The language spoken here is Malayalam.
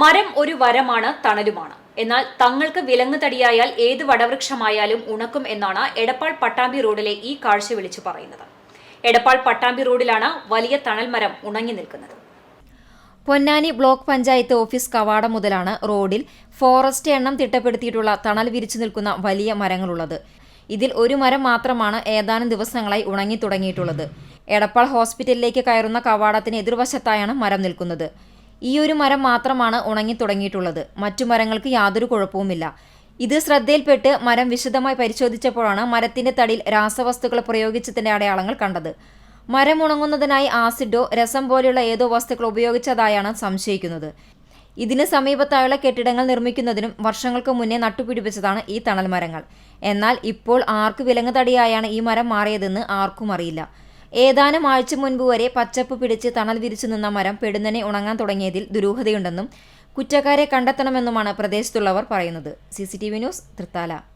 മരം ഒരു വരമാണ് തണലുമാണ്. എന്നാൽ തങ്ങൾക്ക് വിലങ്ങ് തടിയായാൽ ഏത് വടവൃക്ഷമായാലും ഉണക്കും എന്നാണ് എടപ്പാൾ പട്ടാമ്പി റോഡിലെ ഈ കാഴ്ച വിളിച്ചു പറയുന്നത്. എടപ്പാൾ പട്ടാമ്പി റോഡിലാണ് വലിയ തണൽ മരം ഉണങ്ങി നിൽക്കുന്നത്. പൊന്നാനി ബ്ലോക്ക് പഞ്ചായത്ത് ഓഫീസ് കവാടം മുതലാണ് റോഡിൽ ഫോറസ്റ്റ് എണ്ണം തിട്ടപ്പെടുത്തിയിട്ടുള്ള തണൽ വിരിച്ചു നിൽക്കുന്ന വലിയ മരങ്ങളുള്ളത്. ഇതിൽ ഒരു മരം മാത്രമാണ് ഏതാനും ദിവസങ്ങളായി ഉണങ്ങി തുടങ്ങിയിട്ടുള്ളത്. എടപ്പാൾ ഹോസ്പിറ്റലിലേക്ക് കയറുന്ന കവാടത്തിന് എതിർവശത്തായാണ് മരം നിൽക്കുന്നത്. ഈ ഒരു മരം മാത്രമാണ് ഉണങ്ങി തുടങ്ങിയിട്ടുള്ളത്. മറ്റു മരങ്ങൾക്ക് യാതൊരു കുഴപ്പവുമില്ല. ഇത് ശ്രദ്ധയിൽപ്പെട്ട് മരം വിശദമായി പരിശോധിച്ചപ്പോഴാണ് മരത്തിന്റെ തടിയിൽ രാസവസ്തുക്കൾ പ്രയോഗിച്ചതിന്റെ അടയാളങ്ങൾ കണ്ടത്. മരം ഉണങ്ങുന്നതിനായി ആസിഡോ രസം പോലെയുള്ള ഏതോ വസ്തുക്കൾ ഉപയോഗിച്ചതായാണ് സംശയിക്കുന്നത്. ഇതിന് സമീപത്തായുള്ള കെട്ടിടങ്ങൾ നിർമ്മിക്കുന്നതിനും വർഷങ്ങൾക്ക് മുന്നേ നട്ടുപിടിപ്പിച്ചതാണ് ഈ തണൽ മരങ്ങൾ. എന്നാൽ ഇപ്പോൾ ആർക്ക് വിലങ്ങ് തടിയായാണ് ഈ മരം മാറിയതെന്ന് ആർക്കും അറിയില്ല. ഏതാനും ആഴ്ച മുൻപ് വരെ പച്ചപ്പ് പിടിച്ച് തണൽ വിരിച്ചു നിന്ന മരം പെടുന്നനെ ഉണങ്ങാൻ തുടങ്ങിയതിൽ ദുരൂഹതയുണ്ടെന്നും കുറ്റക്കാരെ കണ്ടെത്തണമെന്നുമാണ് പ്രദേശത്തുള്ളവർ പറയുന്നത്. C news Thrithala.